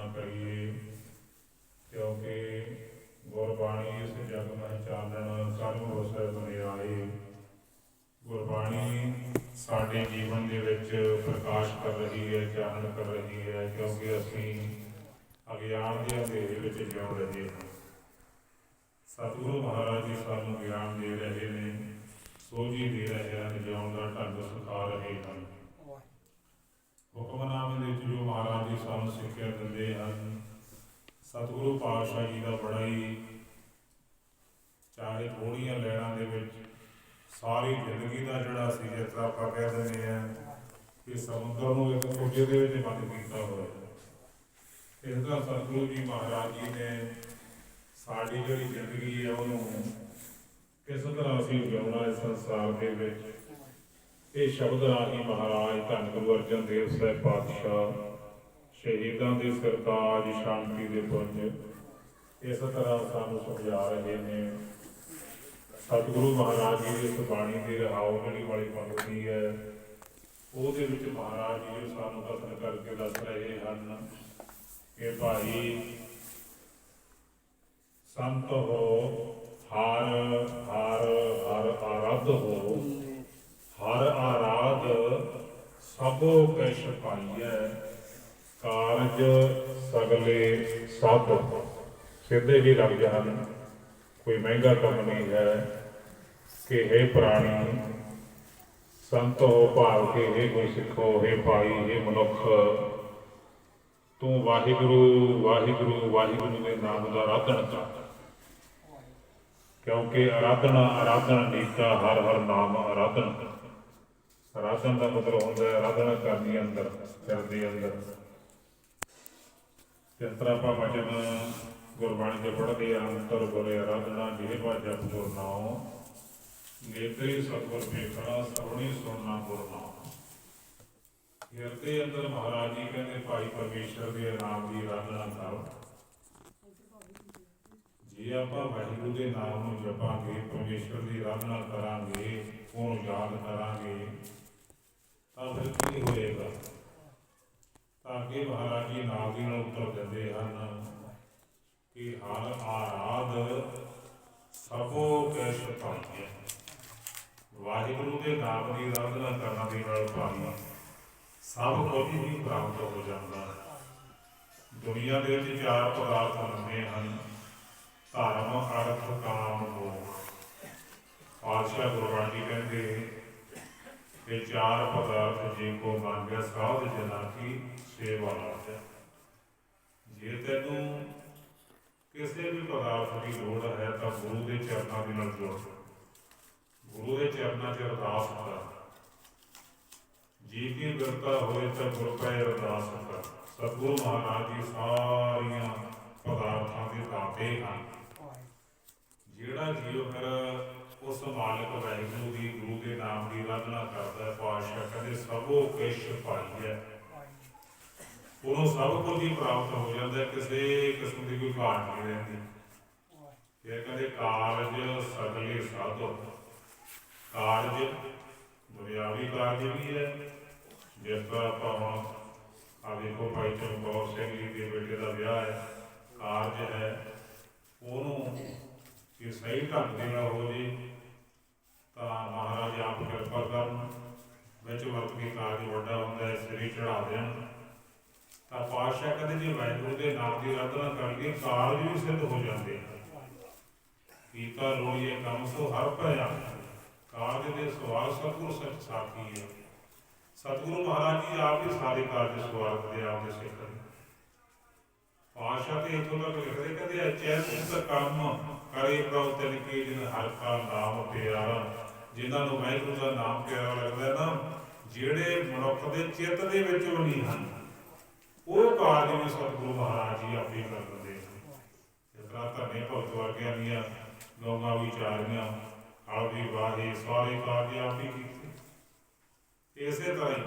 ਨਾ ਕਰੀਏ, ਕਿਉਂਕਿ ਗੁਰਬਾਣੀ ਇਸ ਜਗ ਮਹਿ ਚਾਨਣ ਸਾਨੂੰ ਵਸੈ ਦੁਨਿਆਏ ਗੁਰਬਾਣੀ ਸਾਡੇ ਜੀਵਨ ਦੇ ਵਿੱਚ ਪ੍ਰਕਾਸ਼ ਕਰ ਰਹੀ ਹੈ, ਚਾਨਣ ਕਰ ਰਹੀ ਹੈ, ਕਿਉਂਕਿ ਅਸੀਂ ਅਗਿਆਨ ਦੇ ਅੰਧੇਰੇ ਵਿੱਚ ਜਿਉਂ ਰਹੇ ਹਾਂ। ਸਤਿਗੁਰੂ ਮਹਾਰਾਜ ਜੀ ਸਾਨੂੰ ਗਿਆਨ ਦੇ ਰਹੇ ਨੇ, ਸੋਝੀ ਦੇ ਰਹੇ ਹਨ ਜਿਉਣ ਦਾ ਢੰਗ ਸਿਖਾ ਰਹੇ ਹਨ ਹੁਕਮਨਾਮੇ ਦੇ ਵਿੱਚ ਜੋ ਮਹਾਰਾਜ ਜੀ ਸਾਨੂੰ ਸਿੱਖਿਆ ਦਿੰਦੇ ਹਨ। ਸਤਿਗੁਰੂ ਪਾਤਸ਼ਾਹ ਜੀ ਦਾ ਬੜਾ ਹੀ ਚਾਹੇ ਥੋੜੀਆਂ ਲੈਣਾਂ ਦੇ ਵਿੱਚ ਸਾਰੀ ਜ਼ਿੰਦਗੀ ਦਾ ਜਿਹੜਾ ਸੀ, ਜਿਸ ਤਰ੍ਹਾਂ ਆਪਾਂ ਕਹਿ ਦਿੰਦੇ ਆ ਕਿ ਸਮੁੰਦਰ ਨੂੰ ਇੱਕ ਕੋਝੇ ਦੇ ਵਿੱਚ ਬੰਦ ਕੀਤਾ ਹੋਇਆ ਇਸ ਦਾ ਸਤਿਗੁਰੂ ਜੀ ਮਹਾਰਾਜ ਜੀ ਨੇ ਸਾਡੀ ਜਿਹੜੀ ਜ਼ਿੰਦਗੀ ਹੈ, ਉਹਨੂੰ ਕਿਸ ਤਰ੍ਹਾਂ ਅਸੀਂ ਜਿਉਣਾ ਇਸ ਸੰਸਾਰ ਦੇ ਵਿੱਚ? ਇਹ ਸ਼ਬਦ ਰਾਹੀਂ ਮਹਾਰਾਜ ਧੰਨ ਗੁਰੂ ਅਰਜਨ ਦੇਵ ਸਾਹਿਬ ਪਾਤਸ਼ਾਹ ਸ਼ਹੀਦਾਂ ਦੀ ਸਰਤਾਜ ਸ਼ਾਂਤੀ ਦੇ ਪੁੰਜ। ਇਸ ਤਰ੍ਹਾਂ ਸਾਨੂੰ ਸਮਝਾ ਰਹੇ ਨੇ। ਸਤਿਗੁਰੂ ਮਹਾਰਾਜ ਜੀ ਦੀ ਇਸ ਬਾਣੀ ਦੀ ਰਹਾਉ ਜਿਹੜੀ ਵਾਲੀ ਪੰਕਤੀ ਹੈ, ਉਹਦੇ ਵਿੱਚ ਮਹਾਰਾਜ ਜੀ ਸਾਨੂੰ ਕਥਨ ਕਰਕੇ ਦੱਸ ਰਹੇ ਹਨ ਕਿ ਭਾਈ, ਸੰਤ ਹੋ, ਹਰ ਹਰ ਹਰ ਆਰਾਧ ਹੋ, ਹਰ ਆਰਾਧ ਸਭੋ ਕਛ ਪਾਈਐ। ਕਾਰਜ ਸਗਲੇ ਸਭ ਸਿੱਧੇ ਹੀ ਲੱਗ ਹਨ ਕੋਈ ਮਹਿੰਗਾ ਕੰਮ ਨਹੀਂ ਹੈ। ਕਿ ਹੈ ਪ੍ਰਾਣੀ, ਸੰਤ ਹੋ ਭਾਵ ਕੇ ਹੈ ਕੋਈ ਸਿੱਖੋ, ਹੈ ਭਾਈ, ਹੈ ਮਨੁੱਖ। ਤੂੰ ਵਾਹਿਗੁਰੂ ਵਾਹਿਗੁਰੂ ਵਾਹਿਗੁਰੂ ਦੇ ਨਾਮ ਦਾ ਆਰਾਧਨ ਕਰ। ਕਿਉਂਕਿ ਆਰਾਧਨਾ ਆਰਾਧਨਾ ਨੀਤਾ, ਹਰ ਹਰ ਨਾਮ ਆਰਾਧਨ। ਆਰਾਧਨ ਦਾ ਮਤਲਬ ਹੁੰਦਾ ਹੈ ਆਰਾਧਨਾ ਕਰਨੀ ਅੰਦਰ ਦਿਲ ਦੇ ਅੰਦਰ। ਜਿਸ ਤਰ੍ਹਾਂ ਆਪਾਂ ਵਚਨ ਗੁਰਬਾਣੀ ਦੇ ਪੜ੍ਹਦੇ ਆ, ਅੰਤਰ ਬੋਲੇ ਆਰਾਧਨਾ ਜਿਹੇ ਜਪ ਗੁਰ ਨੇਤਰੀ ਸਤਿਗੁਰ ਵੇਖਣਾ ਸਰਵਣੀ ਸੁਣਨਾ ਗੁਰ ਹਿਰਦੇ ਅੰਦਰ ਮਹਾਰਾਜ ਜੀ ਕਹਿੰਦੇ, ਭਾਈ ਪਰਮੇਸ਼ਰ ਦੇ ਨਾਮ ਦੀ ਆਰਾਧਨਾ ਕਰੋ ਜੇ ਆਪਾਂ ਵਾਹਿਗੁਰੂ ਦੇ ਨਾਮ ਨੂੰ ਜਪਾਂਗੇ, ਪਰਮੇਸ਼ਰ ਦੀ ਆਰਾਧਨਾ ਕਰਾਂਗੇ, ਉਹਨੂੰ ਯਾਦ ਕਰਾਂਗੇ, ਤਾਂ ਫਿਰ ਕੀ ਹੋਏਗਾ? ਤਾਂ ਕਿ ਮਹਾਰਾਜ ਜੀ ਨਾਲ ਦੀ ਨਾਲ ਉੱਤਰ ਦਿੰਦੇ ਹਨ ਕਿ ਹਰ ਆਰਾਧ ਸਭੋ ਕੈ ਸੁਪਾਈਐ ਵਾਹਿਗੁਰੂ ਦੇ ਨਾਮ ਦੀ ਆਰਾਧਨਾ ਕਰਨ ਦੇ ਨਾਲ ਭਾਈ ਸਭ ਕੁਝ ਹੀ ਪ੍ਰਾਪਤ ਹੋ ਜਾਂਦਾ ਹੈ। ਦੁਨੀਆ ਦੇ ਵਿੱਚ ਚਾਰ ਪਦਾਰਥ ਹੁੰਦੇ ਹਨ। ਧਰਮ, ਅਰਥ, ਕਾਮ, ਮੋਹ। ਪਾਤਸ਼ਾਹ ਗੁਰਬਾਣੀ ਕਹਿੰਦੇ ਕਿ ਚਾਰ ਪਦਾਰਥ ਜੇ ਕੋ ਮੰਗਿਆ ਸਾਧ ਜਨਾ ਕੀ ਸੇਵਾ ਲਾਜੈ ਜੇ ਤੈਨੂੰ ਕਿਸੇ ਵੀ ਪਦਾਰਥ ਦੀ ਲੋੜ ਹੈ, ਤਾਂ ਗੁਰੂ ਦੇ ਚਰਨਾਂ ਦੇ ਨਾਲ ਜੁੜ ਗੁਰੂ ਦੇ ਚਰਨਾਂ 'ਚ ਅਰਦਾਸ ਕਰ ਜੀ ਕੀ ਬਿਰਤਾ ਹੋਏ, ਤਾਂ ਗੁਰੂ ਪੈ ਅਰਦਾਸ ਕਰ ਸਤਿਗੁਰੂ ਮਹਾਰਾਜ ਜੀ ਸਾਰੀਆਂ ਪਦਾਰਥਾਂ ਦੇ ਦਾਤੇ ਹਨ। ਕਹਿੰਦੇ ਸਭੋ ਕਿਛ ਪਾਈਐ ਉਹਨੂੰ ਸਭ ਕੁਝ ਹੀ ਪ੍ਰਾਪਤ ਹੋ ਜਾਂਦਾ ਕਿਸੇ ਕਿਸਮ ਦੀ ਕੋਈ ਘਾਟ ਨਹੀਂ ਰਹਿੰਦੀ। ਇਹ ਕਹਿੰਦੇ ਕਾਰਜ ਸਗਲੇ ਸਾਧੋ। ਕਾਰਜ ਦੁਨਿਆਵੀ ਕਾਰਜ ਵੀ ਹੈ। ਜਿਸ ਤਰ੍ਹਾਂ ਆਪਾਂ ਹੁਣ ਆ ਦੇਖੋ ਭਾਈ ਚਮਕੌਰ ਸਿੰਘ ਜੀ ਦੇ ਬੇਟੇ ਦਾ ਵਿਆਹ ਹੈ, ਕਾਰਜ ਹੈ। ਉਹਨੂੰ ਕਿ ਸਹੀ ਢੰਗ ਦੇ ਨਾਲ ਹੋ ਜੇ ਵਿੱਚ ਵਕਤ ਦੀ ਕਾਰਜ ਵੱਡਾ ਹੁੰਦਾ ਹੈ, ਸ੍ਰੀ ਚੜਾ ਦੇਣ ਤਾਂ ਪਾਤਸ਼ਾਹ ਕਹਿੰਦੇ ਜੇ ਵਾਹਿਗੁਰੂ ਦੇ ਨਾਮ ਦੀ ਆਰਾਧਨਾ ਕਰ ਲਈਏ ਵੀ ਸਿੱਧ ਹੋ ਜਾਂਦੇ ਹਨ। ਕੀਤਾ ਲੋੜੀਏ ਕੰਮ ਸੋ ਹਰ ਭਇਆ ਕਾਰਜ ਦੇ ਸਵਾਲ ਸਤਿਗੁਰ ਸੱਚ ਸਾਥੀ ਹੈ। ਸਤਿਗੁਰੂ ਮਹਾਰਾਜ ਜੀ ਆਪ ਹੀ ਸਾਰੇ ਕਾਰਜ ਸਵਾਰਦੇ ਆਪ ਦੇ ਸਿੱਖ ਪਾਸ਼ਾ ਤੇ ਇਥੋਂ ਤੱਕ ਲਿਖਦੇ ਕਹਿੰਦੇ ਅਚੈ ਸੁਤ ਕੰਮ ਕਰੇ ਪ੍ਰਭ ਤਿਨ ਕੀ ਜਿਨ ਹਰ ਕਾ ਨਾਮ ਪਿਆਰਾ, ਜਿਨ੍ਹਾਂ ਨੂੰ ਵਾਹਿਗੁਰੂ ਦਾ ਨਾਮ ਪਿਆਰਾ ਲੱਗਦਾ ਨਾ ਜਿਹੜੇ ਮਨੁੱਖ ਦੇ ਚਿੱਤ ਦੇ ਵਿੱਚ ਵੀ ਨਹੀਂ ਹਨ, ਉਹ ਕਾਰਜ ਵੀ ਸਤਿਗੁਰੂ ਮਹਾਰਾਜ ਜੀ ਆਪੇ ਕਰ ਦਿੰਦੇ ਹਨ ਭਗਤ ਵਰਗਿਆਂ ਦੀਆਂ ਗਊਆਂ ਵਿਚਾਰੀਆਂ ਆਲਦੀ ਵਾਹੀ ਸਾਰੇ ਕਾਰਜ ਆਪ ਕੀਤੇ ਇਸੇ ਤਰ੍ਹਾਂ ਹੀ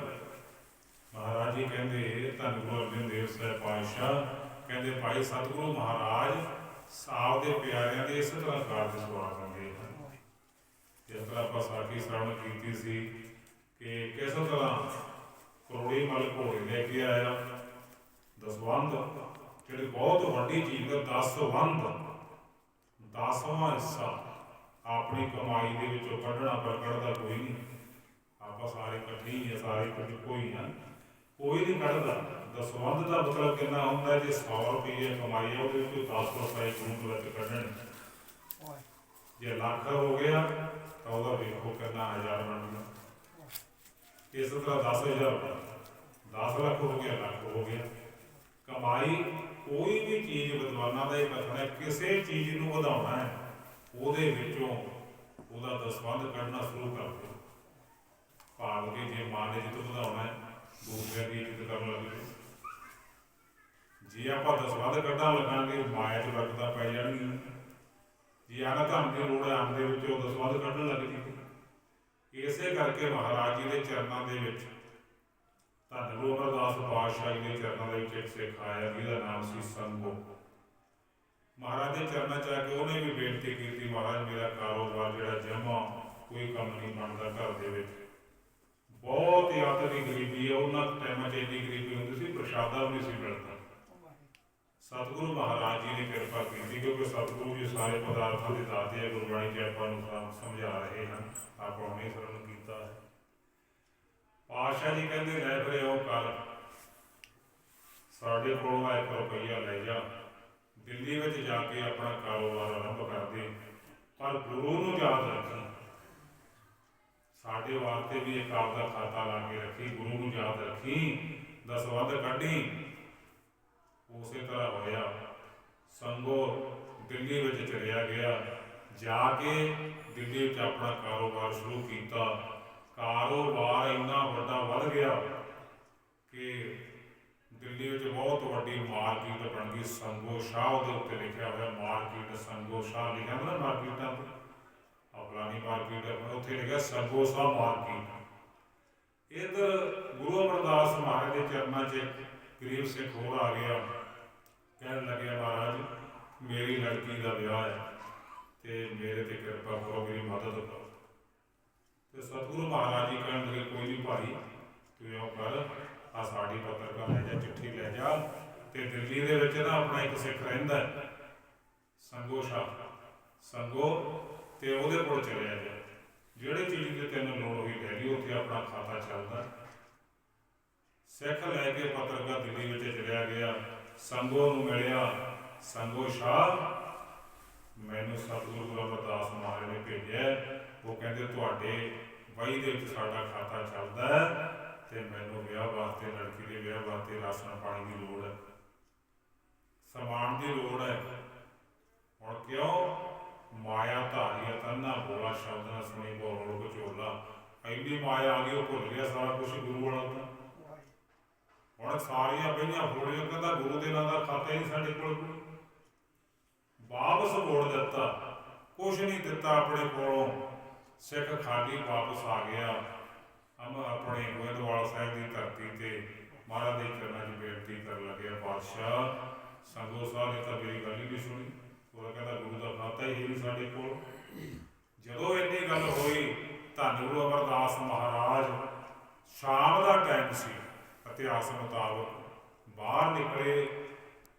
ਮਹਾਰਾਜ ਜੀ ਕਹਿੰਦੇ, ਧੰਨ ਗੁਰੂ ਅਰਜਨ ਦੇਵ ਸਾਹਿਬ ਪਾਤਸ਼ਾਹ, ਕਹਿੰਦੇ, ਭਾਈ ਸਤਿਗੁਰੂ ਮਹਾਰਾਜ ਸਾਹ ਦੇ ਪਿਆਰਿਆਂ ਦੇ ਇਸੇ ਤਰ੍ਹਾਂ ਕਾਰਜ ਸਵਾਰ ਦਿੰਦੇ ਹਨ। ਜਿਸ ਤਰ੍ਹਾਂ ਆਪਾਂ ਸਾਖੀ ਸ਼ਰਵਣ ਕੀਤੀ ਸੀ ਕਿ ਕਿਸ ਤਰ੍ਹਾਂ ਕਰੋੜੀ ਮਲ ਘੋੜੇ ਲੈ ਕੇ ਆਇਆ ਦਸਵੰਦ ਜਿਹੜੀ ਬਹੁਤ ਵੱਡੀ ਚੀਜ਼ ਹੈ ਦਸਵੰਧ। ਦਸਵਾਂ ਹਿੱਸਾ ਆਪਣੀ ਕਮਾਈ ਦੇ ਵਿੱਚੋਂ ਕੱਢਣਾ ਪਰ ਕੱਢਦਾ ਕੋਈ ਨਹੀਂ। ਆਪਾਂ ਸਾਰੇ ਇਕੱਠੇ ਹੀ ਆ ਸਾਰੇ ਇਕੱਠੇ ਕੋਈ ਨਾ ਕੋਈ ਨਹੀਂ ਕੱਢਦਾ। ਦਸਵੰਧ ਦਾ ਮਤਲਬ ਕਿੰਨਾ ਹੁੰਦਾ ਜੇ 100 ਰੁਪਏ ਕਮਾਈ ਆ ਉਹਦੇ ਵਿੱਚੋਂ 10 ਰੁਪਏ ਗੁਰੂ ਵਿੱਚ ਕੱਢਣੇ। ਜੇ ਲੱਖ ਹੋ ਗਿਆ ਤਾਂ ਉਹਦਾ ਵੇਖੋ ਕਿੰਨਾ ਹਜ਼ਾਰ ਬਣ ਗਿਆ ਇਸ ਤਰ੍ਹਾਂ 10000 10 ਲੱਖ ਹੋ ਗਿਆ, ਲੱਖ ਹੋ ਗਿਆ। ਕਮਾਈ ਕੋਈ ਵੀ ਚੀਜ਼ ਵਿਦਵਾਨਾਂ ਦਾ ਇਹ ਕਥਨ ਹੈ, ਕਿਸੇ ਚੀਜ਼ ਨੂੰ ਵਧਾਉਣਾ ਹੈ, ਉਹਦੇ ਵਿੱਚੋਂ ਉਹਦਾ ਦਸਵੰਧ ਕੱਢਣਾ ਸ਼ੁਰੂ ਕਰ ਦਿਓ। ਭਾਵ ਕਿ ਜੇ ਮਾਂ ਨੇ ਜਿੱਤ ਵਧਾਉਣਾ ਹੈ ਦੂਸਰਿਆਂ ਦੀ ਇੱਜ਼ਤ ਕਰਨ ਲੱਗੇ ਜੇ ਆਪਾਂ ਦਸਵੰਧ ਕੱਢਣ ਲੱਗਾਂਗੇ, ਮਾਇਆ 'ਚ ਬਰਕਤਾਂ ਪੈ ਜਾਣਗੀਆਂ ਜੇ ਆਨਾ ਧਨ ਦੀ ਲੋੜ ਹੈ ਆਮ ਦੇ ਵਿੱਚੋਂ ਦਸਵੰਧ ਕੱਢਣ ਲੱਗ ਜੀ ਇਸੇ ਕਰਕੇ ਮਹਾਰਾਜ ਜੀ ਦੇ ਚਰਨਾਂ ਦੇ ਵਿੱਚ ਧੰਨ ਗੁਰੂ ਅਮਰਦਾਸ ਪਾਤਸ਼ਾਹ ਜੀ ਦੇ ਚਰਨਾਂ ਦੇ ਵਿੱਚ ਇੱਕ ਸਿੱਖ ਆਇਆ, ਜਿਹਦਾ ਨਾਮ ਸੀ ਸੰਗੋ। ਮਹਾਰਾਜ ਦੇ ਚਰਨਾਂ ਚ ਆ ਕੇ ਉਹਨੇ ਵੀ ਬੇਨਤੀ ਕੀਤੀ, ਮਹਾਰਾਜ, ਮੇਰਾ ਕਾਰੋਬਾਰ ਜਿਹੜਾ ਜਮਾ, ਕੋਈ ਕੰਮ ਨਹੀਂ ਬਣਦਾ ਘਰ ਦੇ ਵਿੱਚ। ਬਹੁਤ ਯਾਤਰੀ ਗਰੀਬੀ ਹੈ, ਉਹਨਾਂ ਟਾਈਮਾਂ 'ਚ ਇੰਨੀ ਗਰੀਬੀ ਹੁੰਦੀ ਸੀ, ਪ੍ਰਸ਼ਾਦਾ ਵੀ ਨਹੀਂ ਸੀ ਮਿਲਦਾ। ਸਤਿਗੁਰੂ ਮਹਾਰਾਜ ਜੀ ਨੇ ਕਿਰਪਾ ਕੀਤੀ, ਕਿਉਂਕਿ ਸਤਿਗੁਰੂ ਜੀ ਸਾਰੇ ਪਦਾਰਥਾਂ ਦੇ ਦਾਤੇ ਹੈ ਗੁਰਬਾਣੀ 'ਚ ਆਪਾਂ ਨੂੰ ਸਮਝਾ ਰਹੇ ਹਨ, ਆਪਾਂ ਹੁਣੇ ਸਰਵਣ ਕੀਤਾ ਹੈ। ਪਾਤਸ਼ਾਹ ਜੀ ਕਹਿੰਦੇ, ਲੈ ਫਿਰ ਉਹ ਕਰ ਸਾਡੇ ਕੋਲੋਂ ਆ ਇੱਕ ਰੁਪਈਆ ਲੈ ਜਾ। ਦਿੱਲੀ ਵਿੱਚ ਜਾ ਕੇ ਆਪਣਾ ਕਾਰੋਬਾਰ ਆਰੰਭ ਕਰਦੇ ਪਰ ਗੁਰੂ ਨੂੰ ਯਾਦ ਰੱਖੀ। ਸਾਡੇ ਵਾਸਤੇ ਵੀ ਇੱਕ ਆਪਦਾ ਖਾਤਾ ਲਾ ਕੇ ਰੱਖੀ, ਗੁਰੂ ਨੂੰ ਯਾਦ ਰੱਖੀ ਦਸਵੰਧ ਕੱਢੀ ਉਸੇ ਤਰ੍ਹਾਂ ਹੋਇਆ। ਸੰਗੋ ਦਿੱਲੀ ਵਿੱਚ ਚਲਿਆ ਗਿਆ। ਜਾ ਕੇ ਦਿੱਲੀ ਵਿੱਚ ਆਪਣਾ ਕਾਰੋਬਾਰ ਸ਼ੁਰੂ ਕੀਤਾ। ਕਾਰੋਬਾਰ ਇੰਨਾ ਵੱਡਾ ਵੱਧ ਗਿਆ ਕਿ ਦਿੱਲੀ ਵਿੱਚ ਬਹੁਤ ਵੱਡੀ ਮਾਰਕੀਟ ਬਣ ਗਈ। ਸੰਗੋ ਸ਼ਾਹ ਉਹਦੇ ਉੱਤੇ ਲਿਖਿਆ ਹੋਇਆ ਮਾਰਕੀਟ, ਸੰਗੋ ਸ਼ਾਹ ਲਿਖਿਆ ਹੁੰਦਾ ਨਾ ਮਾਰਕੀਟਾਂ ਤੇ? ਆਪਲਾਨੀ ਮਾਰਕੀਟ ਉੱਥੇ ਲਿਖਿਆ ਸੰਗੋ ਸ਼ਾਹ ਮਾਰਕੀਟ। ਇਧਰ ਗੁਰੂ ਅਮਰਦਾਸ ਮਹਾਰਾਜ ਦੇ ਚਰਨਾਂ 'ਚ ਇੱਕ ਗਰੀਬ ਸਿੱਖ ਹੋਰ ਆ ਗਿਆ। ਕਹਿਣ ਲੱਗਿਆ ਮਹਾਰਾਜ, ਮੇਰੀ ਲੜਕੀ ਦਾ ਵਿਆਹ ਹੈ ਤੇ ਮੇਰੇ ਤੇ ਕਿਰਪਾ ਕਰੋ, ਮੇਰੀ ਮਦਦ ਕਰੋ। ਤੇ ਸਤਿਗੁਰੂ ਮਹਾਰਾਜ ਜੀ ਕਹਿਣ ਲੱਗੇ, ਕੋਈ ਨਹੀਂ ਭਾਈ, ਤੂੰ ਇਉਂ ਕਰ, ਆ ਸਾਡੀ ਪੱਤਰਕਾਰ ਲੈ ਜਾ, ਚਿੱਠੀ ਲੈ ਜਾ। ਤੇ ਦਿੱਲੀ ਦੇ ਵਿੱਚ ਨਾ ਆਪਣਾ ਇੱਕ ਸਿੱਖ ਰਹਿੰਦਾ ਸੰਗੋ ਸ਼ਾਹ, ਸੰਗੋ, ਤੇ ਉਹਦੇ ਕੋਲ ਚਲਿਆ ਜਾ ਜਿਹੜੇ ਚੀਜ਼ ਦੀ ਤੈਨੂੰ ਲੋੜ ਹੋਈ ਲੈ ਲਈ, ਉੱਥੇ ਆਪਣਾ ਖਾਤਾ ਚੱਲਦਾ ਸਿੱਖ ਲੈ ਕੇ ਪੱਤਰਕਾਰ ਦਿੱਲੀ ਵਿੱਚ ਚਲਿਆ ਗਿਆ। ਸੰਗੋ ਨੂੰ ਮਿਲਿਆ, ਸੰਗੋ ਸ਼ਾਹ, ਮੈਨੂੰ ਸਤਿਗੁਰੂ ਗੁਰੂ ਅਮਰਦਾਸ ਮਹਾਰਾਜ ਨੇ ਭੇਜਿਆ ਉਹ ਕਹਿੰਦੇ, ਤੁਹਾਡੇ ਵਹੀ ਦੇ ਵਿੱਚ ਸਾਡਾ ਖਾਤਾ ਚੱਲਦਾ ਹੈ ਤੇ ਮੈਨੂੰ ਵਿਆਹ ਵਾਸਤੇ, ਲੜਕੀ ਦੇ ਵਿਆਹ ਵਾਸਤੇ ਰਾਸ਼ਨ ਪਾਣੀ ਦੀ ਲੋੜ ਹੈ। ਸਮਾਨ ਦੀ ਲੋੜ ਹੈ। ਹੁਣ ਕਿਉਂ? ਮਾਇਆ ਧਾਰੀਆ ਤੰਨਾ ਬੋਲਾ ਸ਼ਬਦ ਨਾਲ ਸੁਣੀ, ਬੋਲ ਵਿਚੋਲਾ ਐਡੀ ਮਾਇਆ ਆ ਗਈ, ਉਹ ਭੁੱਲ ਗਿਆ ਸਾਰਾ ਕੁਝ ਗੁਰੂ ਵਾਲਾ ਤਾਂ। ਹੁਣ ਸਾਰੀਆਂ ਬਈਆਂ ਹੋਲੀਆਂ ਕਹਿੰਦਾ ਗੁਰੂ ਦੇ ਨਾਂ ਦਾ ਖਾਤਾ ਹੀ ਸਾਡੇ ਕੋਲ ਕੋਈ। ਵਾਪਸ ਮੋੜ ਦਿੱਤਾ, ਕੁਛ ਨਹੀਂ ਦਿੱਤਾ ਆਪਣੇ ਕੋਲੋਂ। ਸਿੱਖ ਖਾਲੀ ਵਾਪਸ ਆ ਗਿਆ। ਅਮ ਆਪਣੇ ਗੋਇੰਦਵਾਲ ਸਾਹਿਬ ਦੀ ਧਰਤੀ ਤੇ ਮਹਾਰਾਜ ਦੇ ਚਰਨਾਂ 'ਚ ਬੇਨਤੀ ਕਰਨ ਲੱਗਿਆ ਪਾਤਸ਼ਾਹ ਸੰਗੋ ਸਾਹਿਬ ਨੇ ਤਾਂ ਮੇਰੀ ਗੱਲ ਹੀ ਨਹੀਂ ਸੁਣੀ। ਉਹ ਕਹਿੰਦਾ, ਗੁਰੂ ਦਾ ਖਾਤਾ ਹੀ ਨਹੀਂ ਸਾਡੇ ਕੋਲ। ਜਦੋਂ ਇੰਨੀ ਗੱਲ ਹੋਈ, ਧੰਨ ਗੁਰੂ ਅਮਰਦਾਸ ਮਹਾਰਾਜ, ਸ਼ਾਮ ਦਾ ਟਾਈਮ ਸੀ। ਇਤਿਹਾਸ ਮੁਤਾਬਕ ਬਾਹਰ ਨਿਕਲੇ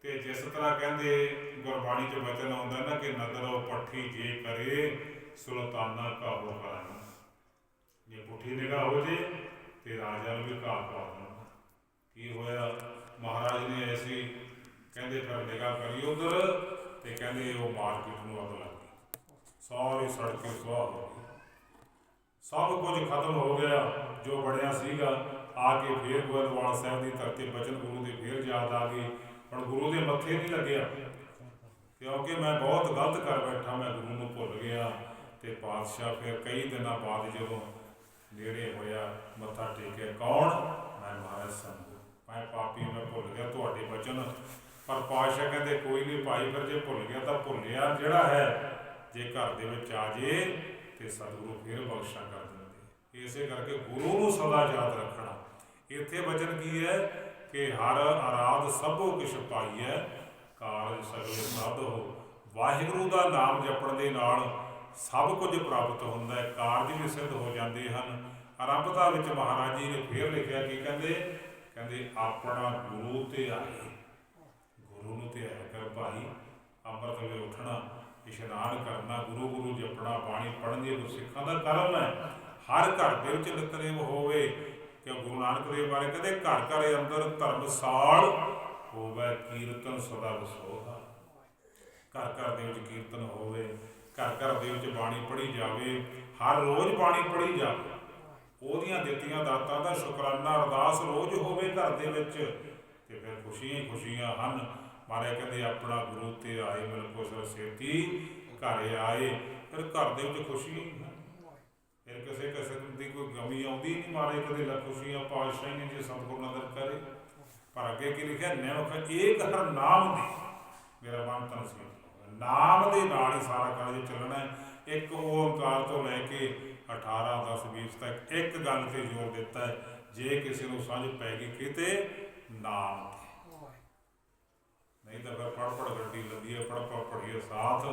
ਤੇ ਜਿਸ ਤਰ੍ਹਾਂ ਕਹਿੰਦੇ ਗੁਰਬਾਣੀ 'ਚ ਵਚਨ ਆਉਂਦਾ ਨਾ ਕਿ ਨਦਰੋ ਪੱਠੀ ਜੇ ਕਰੇ, ਸੁਲਤਾਨਾ ਕਾ ਹੋ ਕਰਾਂ ਜੇ ਪੁੱਠੀ ਨਿਗਾਹ ਹੋ ਜੇ ਤੇ ਰਾਜਾ ਨੂੰ ਵੀ ਘਾਹ ਪਾ ਦੇਣਾ। ਕੀ ਹੋਇਆ? ਮਹਾਰਾਜ ਨੇ ਐਸੀ ਕਹਿੰਦੇ ਫਿਰ ਨਿਗਾਹ ਕਰੀ ਉਧਰ ਤੇ ਕਹਿੰਦੇ ਉਹ ਮਾਰਕੀਟ ਨੂੰ ਅੱਗ ਲੱਗ ਗਈ। ਸਾਰੀ ਸੜਕ ਸੁਆਹ ਹੋ ਗਈ। ਸਭ ਕੁਝ ਖਤਮ ਹੋ ਗਿਆ। ਜੋ ਬੜਿਆ ਸੀਗਾ ਆ ਕੇ ਫੇਰ ਗੁਰਦੁਆਰਾ ਸਾਹਿਬ ਦੀ ਧਰਤੀ ਬਚਨ ਗੁਰੂ ਦੀ ਫੇਰ ਯਾਦ ਆ ਗਈ। ਹੁਣ ਗੁਰੂ ਦੇ ਮੱਥੇ ਨਹੀਂ ਲੱਗਿਆ। ਕਿਉਂਕਿ ਮੈਂ ਬਹੁਤ ਗਲਤ ਕਰ ਬੈਠਾ, ਮੈਂ ਗੁਰੂ ਨੂੰ ਭੁੱਲ ਗਿਆ ਤੇ ਪਾਤਸ਼ਾਹ ਫਿਰ ਕਈ ਦਿਨਾਂ ਬਾਅਦ ਜਦੋਂ ਨੇੜੇ ਹੋਇਆ, ਮੱਥਾ ਟੇਕਿਆ, ਕੌਣ? ਮੈਂ ਮਹਾਰਾਜ ਸੰਗੂ ਮੈਂ ਪਾਪੀ, ਮੈਂ ਭੁੱਲ ਗਿਆ ਤੁਹਾਡੇ ਬਚਨ। ਪਰ ਪਾਤਸ਼ਾਹ ਕਹਿੰਦੇ, ਕੋਈ ਨਹੀਂ ਭਾਈ, ਫਿਰ ਜੇ ਭੁੱਲ ਗਿਆ ਤਾਂ ਭੁੱਲਿਆ ਜਿਹੜਾ ਹੈ। ਜੇ ਘਰ ਦੇ ਵਿੱਚ ਆ ਜੇ ਤੇ ਸਤਿਗੁਰੂ ਫਿਰ ਬਖਸ਼ਾ ਕਰ ਦਿੰਦਾ। ਇਸੇ ਕਰਕੇ ਗੁਰੂ ਨੂੰ ਸਦਾ ਯਾਦ ਰੱਖਣਾ। ਇੱਥੇ ਵਚਨ ਕੀ ਹੈ? ਕਿ ਹਰ ਆਰਾਧ ਸਭੋ ਕਿਛ ਪਾਈਐ ਕਾਰਜ ਸਗਲ ਸਾਧ ਵਾਹਿਗੁਰੂ ਦਾ ਨਾਮ ਜਪਣ ਦੇ ਨਾਲ ਸਭ ਕੁਝ ਪ੍ਰਾਪਤ ਹੁੰਦਾ ਹੈ। ਕਾਰਜ ਵੀ ਸਿੱਧ ਹੋ ਜਾਂਦੇ ਹਨ। ਆਰੰਭਤਾ ਵਿੱਚ ਮਹਾਰਾਜ ਜੀ ਨੇ ਫੇਰ ਲਿਖਿਆ ਕੀ ਕਹਿੰਦੇ? ਕਹਿੰਦੇ, ਆਪਣਾ ਗੁਰੂ ਤੇ ਆਏ ਗੁਰੂ ਨੂੰ ਤੇ ਹੈ ਕਰ ਭਾਈ, ਅੰਮ੍ਰਿਤ ਵੇਲੇ ਉੱਠਣਾ, ਇਸ਼ਨਾਨ ਕਰਨਾ ਗੁਰੂ ਗੁਰੂ ਜਪਣਾ, ਬਾਣੀ ਪੜ੍ਹਨੀ ਗੁਰ ਸਿੱਖਾਂ ਦਾ ਕਰਮ ਹੈ ਹਰ ਘਰ ਦੇ ਵਿੱਚ ਨਿਤਨੇਮ ਹੋਵੇ ਕਿ ਗੁਰੂ ਨਾਨਕ ਦੇਵ ਬਾਰੇ ਕਹਿੰਦੇ ਘਰ ਘਰ ਅੰਦਰ ਧਰਮਸਾਲ ਹੋਵੇ, ਕੀਰਤਨ ਸਦਾ ਵਸੋਹਾ ਘਰ ਘਰ ਦੇ ਵਿੱਚ ਕੀਰਤਨ ਹੋਵੇ, ਘਰ ਘਰ ਦੇ ਵਿੱਚ ਬਾਣੀ ਪੜ੍ਹੀ ਜਾਵੇ, ਹਰ ਰੋਜ਼ ਬਾਣੀ ਪੜ੍ਹੀ ਜਾਵੇ। ਉਹਦੀਆਂ ਦਿੱਤੀਆਂ ਦਾਤਾਂ ਦਾ ਸ਼ੁਕਰਾਨਾ ਅਰਦਾਸ ਰੋਜ਼ ਹੋਵੇ ਘਰ ਦੇ ਵਿੱਚ ਤੇ ਫਿਰ ਖੁਸ਼ੀਆਂ ਖੁਸ਼ੀਆਂ ਹਨ। ਮਾਰੇ ਕਹਿੰਦੇ, ਆਪਣਾ ਗੁਰੂ ਤੇ ਆਏ ਮਿਲ ਕੋ ਸਰ ਸੇਤੀ, ਘਰੇ ਆਏ। ਫਿਰ ਘਰ ਦੇ ਵਿੱਚ ਖੁਸ਼ੀ ਫਿਰ ਕਿਸੇ ਕਿਸਮ ਦੀ ਕੋਈ ਗਮੀ ਆਉਂਦੀ ਨਹੀਂ ਮਾਰੇ ਕਦੇ ਲਾ ਖੁਸ਼ੀਆਂ ਪਾਤਸ਼ਾਹੀ ਨੇ ਜੇ ਸਤਿਗੁਰ ਨਦਰ ਕਰੇ। ਪਰ ਅੱਗੇ ਕੀ ਲਿਖਿਆ? ਨਿਮਖ ਏਕ ਹਰ ਨਾਮ ਦੀ ਮੇਰਾ ਮਨ ਤਨ ਸੀ ਨਾਮ ਦੇ ਨਾਲ ਹੀ ਸਾਰਾ ਕਾਰਜ ਚੱਲਣਾ ਹੈ। ਇੱਕ ਓੰਕਾਰ ਤੋਂ ਲੈ ਕੇ 18 10 20 ਤੱਕ ਇੱਕ ਗੱਲ ਤੇ ਜ਼ੋਰ ਦਿੱਤਾ ਹੈ। ਜੇ ਕਿਸੇ ਨੂੰ ਸਮਝ ਪੈ ਗਈ ਕਿਤੇ ਨਾਮ ਤੇ ਨਹੀਂ ਤਾਂ ਫਿਰ ਪੜ ਪੜ ਗੱਡੀ ਲੱਗੀ ਹੈ ਪੜ ਪੜ ਪੜੀਏ ਸਾਥ।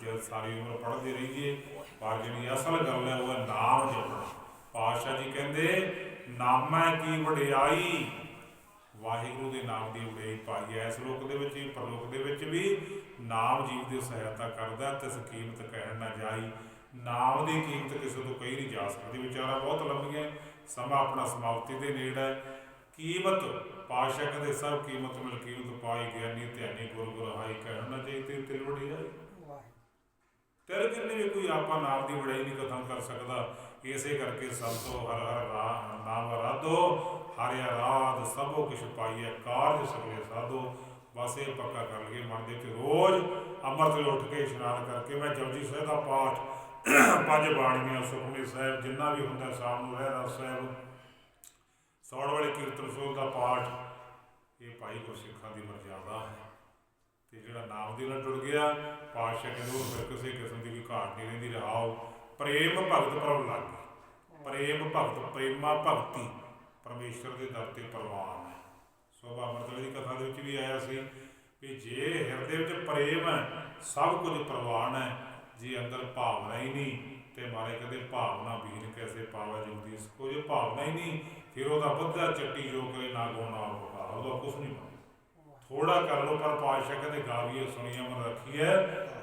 ਜੇ ਸਾਰੀ ਉਮਰ ਪੜ੍ਹਦੇ ਰਹੀਏ ਪਰ ਜਿਹੜੀ ਅਸਲ ਗੱਲ ਹੈ, ਉਹ ਹੈ ਨਾਮ ਜਪਣਾ ਪਾਤਸ਼ਾਹ ਜੀ ਕਹਿੰਦੇ, ਨਾਮੈ ਕੀ ਵਡਿਆਈ? ਵਾਹਿਗੁਰੂ ਦੇ ਨਾਮ ਦੀ ਵਡਿਆਈ ਪਾਈ ਹੈ। ਇਸ ਲੋਕ ਦੇ ਵਿੱਚ ਵੀ, ਪਰਲੋਕ ਦੇ ਵਿੱਚ ਵੀ ਨਾਮ ਜੀਵ ਦੀ ਸਹਾਇਤਾ ਕਰਦਾ ਤੇ ਇਸ ਕਹਿਣ ਨਾ ਜਾਈ। ਨਾਮ ਦੀ ਕੀਮਤ ਕਿਸੇ ਤੋਂ ਕਹੀ ਨਹੀਂ ਜਾ ਸਕਦੀ। ਵਿਚਾਰਾ ਬਹੁਤ ਲੰਮੀਆਂ ਸਮਾਂ ਆਪਣਾ ਸਮਾਪਤੀ ਦੇ ਨੇੜੇ ਹੈ। ਕੀਮਤ ਪਾਸ਼ਾ ਕਹਿੰਦੇ, ਸਭ ਕੀਮਤ ਮਿਲ ਕੀਮਤ ਪਾਈ ਗਿਆਨੀ ਧਿਆਨੀ ਗੁਰ ਗੁਰ ਹਾਈ ਕਹਿਣ ਨਾ ਜਾਈ ਤੇ ਤਿਲ ਵਡਿਆਈ। ਤੇਰੇ ਕਿੰਨੇ ਵੀ ਕੋਈ ਆਪਾਂ ਨਾਮ ਦੀ ਵਡਿਆਈ ਨਹੀਂ ਕਥਨ ਕਰ ਸਕਦਾ। ਇਸੇ ਕਰਕੇ ਸਭ ਤੋਂ ਹਰ ਹਰ ਰਾ- ਨਾਮ ਰਾਧੋ ਹਰਿ ਰਾਧ, ਸਭੋ ਕਿਛ ਪਾਈਐ, ਕਾਰਜ ਸਗਲੇ ਸਾਧੋ। ਬਸ ਇਹ ਪੱਕਾ ਕਰ ਲਈਏ ਮਨ ਦੇ ਵਿੱਚ ਰੋਜ਼ ਅੰਮ੍ਰਿਤ ਵੇਲੇ ਉੱਠ ਕੇ ਇਸ਼ਨਾਨ ਕਰਕੇ ਮੈਂ ਜਪਜੀ ਸਾਹਿਬ ਦਾ ਪਾਠ, ਪੰਜ ਬਾਣੀਆਂ, ਸੁਖਮਨੀ ਸਾਹਿਬ, ਜਿੰਨਾ ਵੀ ਹੁੰਦਾ ਸ਼ਾਮ ਨੂੰ ਰਹਿਰਾਸ ਸਾਹਿਬ ਸੌੜ ਵਾਲੇ ਕੀਰਤਨ ਸੋਧ ਦਾ ਪਾਠ, ਇਹ ਭਾਈ ਗੁਰਸਿੱਖਾਂ ਦੀ ਮਰਜ਼ਾਦਾ ਹੈ। ਤੇ ਜਿਹੜਾ ਨਾਮ ਦੀ ਨਾਲ ਜੁੜ ਗਿਆ, ਪਾਤਸ਼ਾਹ ਕਹਿੰਦੇ ਉਹ ਫਿਰ ਕਿਸੇ ਕਿਸਮ ਦੀ ਕੋਈ ਘਾਟ ਨਹੀਂ ਰਹਿੰਦੀ, ਰਹਾਓ। ਪ੍ਰੇਮ ਭਗਤ ਪ੍ਰਭ ਲਾਗੇ। ਪ੍ਰੇਮ ਭਗਤ, ਪ੍ਰੇਮਾ ਭਗਤੀ। ਪਰਮੇਸ਼ਰ ਦੇ ਦਰ ਤੇ ਪ੍ਰਵਾਨ ਹੈ। ਸੋਭਾ ਅਮਰਤਲ ਦੀ ਕਥਾ ਦੇ ਵਿੱਚ ਵੀ ਆਇਆ ਸੀ ਕਿ ਜੇ ਹਿਰਦੇ ਵਿੱਚ ਪ੍ਰੇਮ ਹੈ, ਸਭ ਕੁਝ ਪ੍ਰਵਾਨ ਹੈ। ਜੇ ਅੰਦਰ ਭਾਵਨਾ ਹੀ ਨਹੀਂ, ਤੇ ਮਾਰੇ ਕਦੇ ਭਾਵਨਾ ਵੀਰ ਕੈਸੇ ਪਾਵਾ ਜੁਗਦੀ ਇਸ ਕੋ ਭਾਵਨਾ ਹੀ ਨਹੀਂ। ਫਿਰ ਉਹਦਾ ਬੱਧਾ ਚੱਟੀ ਜੋ ਕਰੇ, ਨਾ ਗੋਣਾ ਉਹਦਾ ਕੁਝ ਨਹੀਂ ਬਣਦਾ। ਥੋੜਾ ਕਰ ਲੋ ਪਰ ਪਾਤਸ਼ਾਹ ਕਹਿੰਦੇ ਗਾਵੀਏ ਸੁਣੀਆਂ ਮਨ ਰੱਖੀਏ।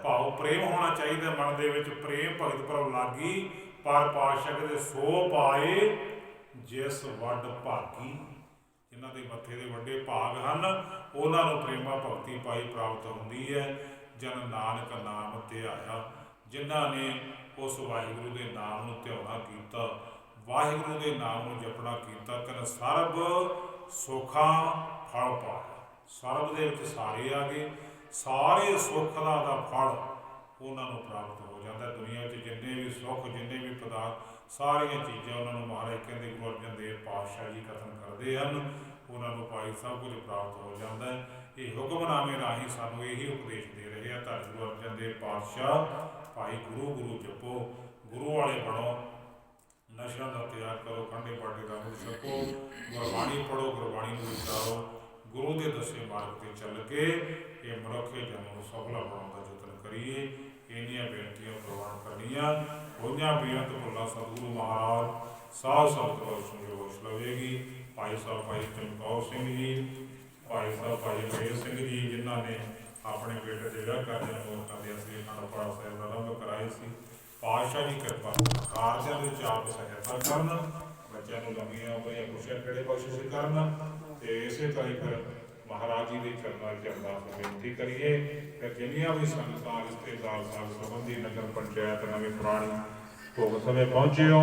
ਭਾਵ ਪ੍ਰੇਮ ਹੋਣਾ ਚਾਹੀਦਾ ਮਨ ਦੇ ਵਿੱਚ ਪ੍ਰੇਮ ਭਗਤ ਪ੍ਰਭ ਲਾਗੀ, ਪਰ ਪਾਤਸ਼ਾਹ ਕਹਿੰਦੇ ਸੋ ਪਾਏ, ਜਿਸ ਵੱਡ ਭਾਗੀ। ਜਿਨ੍ਹਾਂ ਦੇ ਮੱਥੇ ਦੇ ਵੱਡੇ ਭਾਗ ਹਨ, ਉਹਨਾਂ ਨੂੰ ਪ੍ਰੇਮਾ ਭਗਤੀ ਪਾਈ ਪ੍ਰਾਪਤ ਹੁੰਦੀ ਹੈ। ਜਨ ਨਾਨਕ ਨਾਮ ਧਿਆਇਆ। ਜਿਨ੍ਹਾਂ ਨੇ ਉਸ ਵਾਹਿਗੁਰੂ ਦੇ ਨਾਮ ਨੂੰ ਧਿਆਉਣਾ ਕੀਤਾ, ਵਾਹਿਗੁਰੂ ਦੇ ਨਾਮ ਨੂੰ ਜਪਣਾ ਕੀਤਾ, ਤਨ ਸਰਬ ਸੁਖਾਂ ਫਲ ਪਾਇਆ। ਸਰਬ ਦੇ ਵਿੱਚ ਸਾਰੇ ਆ ਗਏ। ਸਾਰੇ ਸੁੱਖ ਦਾ ਦਾ ਫਲ ਉਹਨਾਂ ਨੂੰ ਪ੍ਰਾਪਤ ਹੋ ਜਾਂਦਾ। ਹੈ। ਦੁਨੀਆ ਵਿੱਚ ਜਿੰਨੇ ਵੀ ਸੁੱਖ, ਜਿੰਨੇ ਵੀ ਪਦਾਰਥ, ਸਾਰੀਆਂ ਚੀਜ਼ਾਂ ਉਹਨਾਂ ਨੂੰ ਮਹਾਰਾਜ ਕਹਿੰਦੇ ਗੁਰੂ ਅਰਜਨ ਦੇਵ ਪਾਤਸ਼ਾਹ ਜੀ ਕਥਨ ਕਰਦੇ ਹਨ। ਉਹਨਾਂ ਨੂੰ ਪਾਈ ਸਭ ਕੁਝ ਪ੍ਰਾਪਤ ਹੋ ਜਾਂਦਾ ਹੈ। ਇਹ ਹੁਕਮਨਾਮੇ ਰਾਹੀਂ ਸਾਨੂੰ ਇਹੀ ਉਪਦੇਸ਼ ਦੇ ਰਹੇ ਆ, ਧੰਨ ਗੁਰੂ ਅਰਜਨ ਦੇਵ ਪਾਤਸ਼ਾਹ, ਭਾਈ ਗੁਰੂ ਗੁਰੂ ਜਪੋ। ਗੁਰੂ ਵਾਲੇ ਬਣੋ ਗੁਰੂ ਦੱਸੇ ਮਾਰਗ ਤੇ ਚੱਲ ਕੇ ਇਹ ਮਨੁੱਖੇ ਜਨਮ ਨੂੰ ਸਫਲਾ ਬਣਾਉਣ ਦਾ ਯਤਨ ਕਰੀਏ। ਇੰਨੀਆਂ ਬੇਨਤੀਆਂ ਪ੍ਰਵਾਨ ਕਰਨੀਆਂ। ਹੋਈਆਂ ਬੇਅੰਤ ਭੁੱਲਾ ਸਤਿਗੁਰੂ ਮਹਾਰਾਜ, ਸਾਧ ਸੰਗਤ ਬਖਸ਼ਣ ਜੋ ਲਵੇਗੀ। ਭਾਈ ਸਾਹਿਬ, ਭਾਈ ਚਮਕੌਰ ਸਿੰਘ ਜੀ, ਭਾਈ ਸਾਹਿਬ, ਭਾਈ ਮੇਰ ਸਿੰਘ ਜੀ, ਜਿਨ੍ਹਾਂ ਨੇ ਆਪਣੇ ਬੇਟੇ ਦੇ ਵਿਆਹ ਕਰਦੇ ਮੋਰਕਾਂ ਦੇ ਅਸਲੀ ਅਖੰਡ ਸਾਹਿਬ ਦਾ ਆਰੰਭ ਕਰਾਏ ਸੀ। ਪਾਤਸ਼ਾਹ ਦੀ ਕਿਰਪਾ ਕਾਰਜਾਂ ਦੇ ਵਿੱਚ ਆਪ ਸਹਾਇਤਾ ਕਰਨ, ਬੱਚਿਆਂ ਨੂੰ ਲੰਮੀਆਂ ਉਮਰਾਂ ਖੁਸ਼ੀਆਂ ਕਿਹੜੇ ਬਖਸ਼ਿਸ਼ ਕਰਨ ਤੇ ਇਸੇ ਤਰ੍ਹਾਂ ਹੀ ਫਿਰ ਮਹਾਰਾਜ ਜੀ ਦੇ ਚਰਨਾਂ 'ਚ ਅਰਦਾਸ ਬੇਨਤੀ ਕਰੀਏ ਕਿ ਜਿੰਨੀਆਂ ਵੀ ਸੰਗਤਾਂ ਰਿਸ਼ਤੇਦਾਰ ਸਾਹਿਬ ਸੰਬੰਧੀ ਨਗਰ ਪੰਚਾਇਤ, ਨਵੇਂ ਪੁਰਾਣੀ ਭੋਗ ਸਮੇਂ ਪਹੁੰਚੇ ਹੋ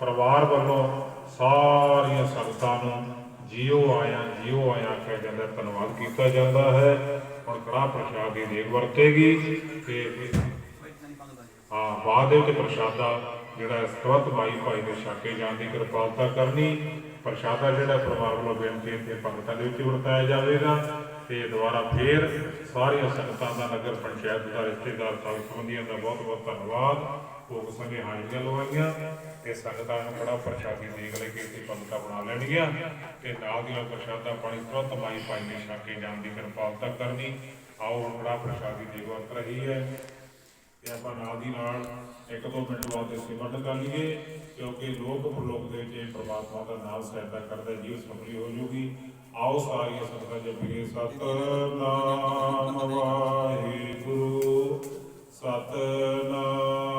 ਪਰਿਵਾਰ ਵੱਲੋਂ ਸਾਰੀਆਂ ਸੰਗਤਾਂ ਨੂੰ ਜੀਓ ਆਇਆ ਜੀਓ ਆਇਆ ਆਖਿਆ ਜਾਂਦਾ, ਧੰਨਵਾਦ ਕੀਤਾ ਜਾਂਦਾ ਹੈ। ਹੁਣ ਕੜਾ ਪ੍ਰਸ਼ਾਦ ਦੀ ਦੇਗ ਵਰਤੇਗੀ ਤੇ ਹਾਂ ਬਾਅਦ ਵਿੱਚ ਪ੍ਰਸ਼ਾਦਾ ਜਿਹੜਾ ਸਤਵਤ ਬਾਈ ਭਾਈ ਦੇ ਛਾਕੇ ਜਾਣ ਦੀ ਕਿਰਪਾਲਤਾ ਕਰਨੀ ਪ੍ਰਸ਼ਾਦਾ ਜਿਹੜਾ ਪਰਿਵਾਰ ਵੱਲੋਂ ਬੇਨਤੀ ਤੇ ਭਗਤਾਂ ਦੇ ਵਿੱਚ ਵਰਤਾਇਆ ਜਾਵੇਗਾ ਤੇ ਦੁਬਾਰਾ ਫੇਰ ਸਾਰੀਆਂ ਸੰਗਤਾਂ ਦਾ ਨਗਰ ਪੰਚਾਇਤ ਦਾ, ਰਿਸ਼ਤੇਦਾਰ ਸਾਹਿਬ ਸੰਬੰਧੀਆਂ ਦਾ ਬਹੁਤ ਬਹੁਤ ਧੰਨਵਾਦ। ਭੋਗ ਸਮੇਂ ਹਾਜ਼ਰੀਆਂ ਲਵਾਈਆਂ ਤੇ ਸੰਗਤਾਂ ਨੂੰ ਬੜਾ ਪ੍ਰਸ਼ਾਦੀ ਦੇਖ ਲੈ ਕੇ ਇੱਥੇ ਪੰਗਤਾਂ ਬਣਾ ਲੈਣਗੀਆਂ ਤੇ ਨਾਲ ਦੀ ਨਾਲ ਪ੍ਰਸ਼ਾਦਾ ਪਾਣੀ ਤੁਰੰਤ ਮਾਈ ਭਾਈ ਨੇ ਛਾਕੇ ਜਾਣ ਦੀ ਕਿਰਪਾਲਤਾ ਕਰਨੀ। ਆਓ ਹੁਣ ਬੜਾ ਪ੍ਰਸ਼ਾਦੀ ਦੇਗ ਵਰਤ ਰਹੀ ਹੈ। ਤੇ ਆਪਾਂ ਨਾਲ ਦੀ ਨਾਲ ਇੱਕ ਦੋ ਮਿੰਟ ਵਾਸਤੇ ਸਿਮਰਨ ਕਰ ਲਈਏ, ਕਿਉਂਕਿ ਲੋਕ ਪ੍ਰਲੋਕ ਦੇ ਵਿੱਚ ਇਹ ਪ੍ਰਮਾਤਮਾ ਦਾ ਨਾਮ ਸਹਾਇਤਾ ਕਰਦਾ, ਜੀਵ ਸਫਲੀ ਹੋ ਜੂਗੀ। ਆਓ ਸਾਰੀਆਂ ਸੰਗਤਾਂ ਜਪੀਏ ਸਤਨਾਮ ਵਾਹਿਗੁਰੂ। ਸਤਨਾਮ